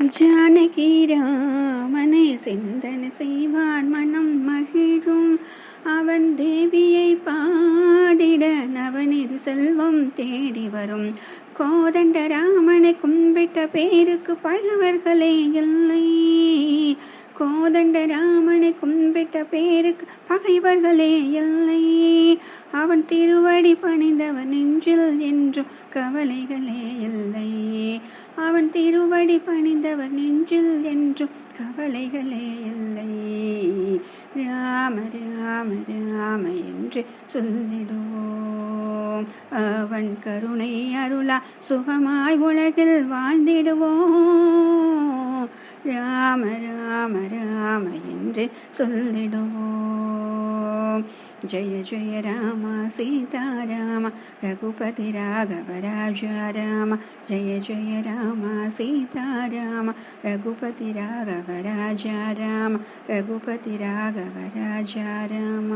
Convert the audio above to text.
ஜானகி ராமனை சிந்தனை செய்வான் மனம் மகிழும். அவன் தேவியை பாடிட நவநிதி செல்வம் தேடி வரும். கோதண்ட ராமனை கும்பிட்ட பேருக்கு பகைவர்களே இல்லை. கோதண்ட ராமனை கும்பிட்ட பேருக்கு பகைவர்களே இல்லை. அவன் திருவடி பணிந்தவன் நெஞ்சில் என்றும் கவலைகளே இல்லை. அவன் திருவடி பணிந்தவர் நெஞ்சில் என்றும் கவலைகளே இல்லை. ராம ராம ராம என்று சொல்லிடுவோம். அவன் கருணை அருளா சுகமாய் உலகில் வாழ்ந்திடுவோம். ராம ராம ராம என்று சொல்லிடுவோம். जय जय राम सीता राम रघुपति राघव राज राम जय जय राम सीता राम रघुपति राघव राज राम रघुपति राघव राज राम